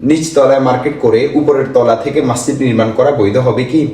নিচ তলায় মার্কেট করে উপরের তলা থেকে মসজিদ নির্মাণ করা বৈধ হবে কি?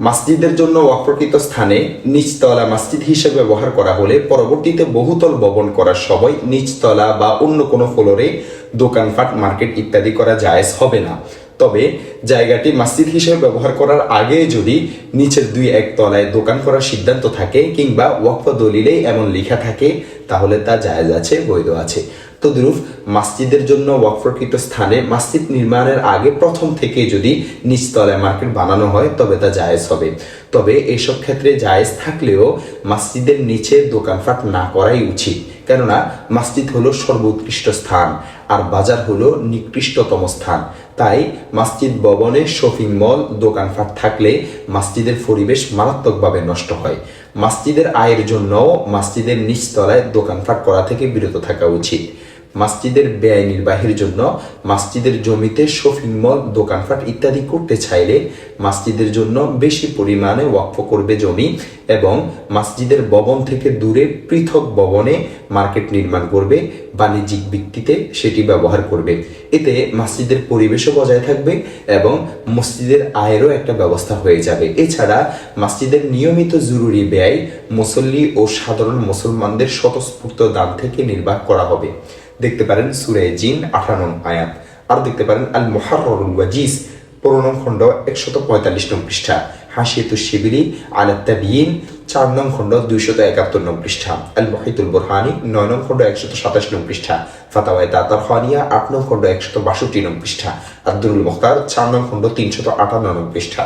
মসজিদের জন্য অপ্রকৃত স্থানে নিচতলা মসজিদ হিসেবে ব্যবহার করা হলে পরবর্তীতে বহুতল ভবন করার সময় নিচতলা বা অন্য কোনো ফ্লোরে দোকানপাট, মার্কেট ইত্যাদি করা জায়েজ হবে না। তবে জায়গাটি মসজিদ হিসেবে ব্যবহার করার আগে যদি নিচের দুই এক তলায় দোকান করার সিদ্ধান্ত থাকে কিংবা ওয়াকফ দলিলে এমন লেখা থাকে তাহলে তা জায়েজ আছে, বৈধ আছে। তদ্রুপ মাসজিদের জন্য ওয়াকফকৃত স্থানে মাসজিদ নির্মাণের আগে প্রথম থেকে যদি নিচতলায় মার্কেট বানানো হয়, তবে তা জায়েজ হবে। তবে এসব ক্ষেত্রে জায়েজ থাকলেও মাসজিদের নিচে দোকানপাট না করাই উচিত। কেননা মাসজিদ হলো সর্বোৎকৃষ্ট স্থান, আর বাজার হলো নিকৃষ্টতম স্থান। তাই মাসজিদ ভবনে, শপিং মল, দোকানপাট থাকলে মাসজিদের পরিবেশ মারাত্মকভাবে নষ্ট হয়। মাসজিদের আয়ের জন্যও মাসজিদের নিচতলায় দোকানপাট করা থেকে বিরত থাকা উচিত। মসজিদের ব্যয় নির্বাহের জন্য মসজিদের জমিতে শপিং মল, দোকানপাট ইত্যাদি করতে চাইলে মসজিদের জন্য বেশি পরিমাণে ওয়াকফ করবে জমি এবং মসজিদের ভবন থেকে দূরে পৃথক ভবনে মার্কেট নির্মাণ করবে, বাণিজ্যিক ভিত্তিতে সেটি ব্যবহার করবে। এতে মসজিদের পরিবেশও বজায় থাকবে এবং মসজিদের আয়েরও একটা ব্যবস্থা হয়ে যাবে। এছাড়া মসজিদের নিয়মিত জরুরি ব্যয় মুসল্লি ও সাধারণ মুসলমানদের স্বতঃস্ফূর্ত দান থেকে নির্বাহ করা হবে। দেখতে পারেন সুরে জিন, আঠারো আয়াত। আর দেখতে পারেন আল মোহারুল ওয়াজিজ, পনেরো নং খণ্ড, একশত পঁয়তাল্লিশ নং পৃষ্ঠা। হাসিয়তু শিবিরি আলাত্তাবিন চার নং খণ্ড, দুইশত একাত্তর নং পৃষ্ঠা। আল মহিতুল বোরহানি, নয় নং খণ্ড, একশত সাতাশ নং পৃষ্ঠা। ফাতাওয়াই দাতার খানিয়া আট নং খণ্ড, একশত বাষট্টি নং পৃষ্ঠা। আব্দুল মুখতার, চার নং খণ্ড, তিনশত আটান্ন নং পৃষ্ঠা।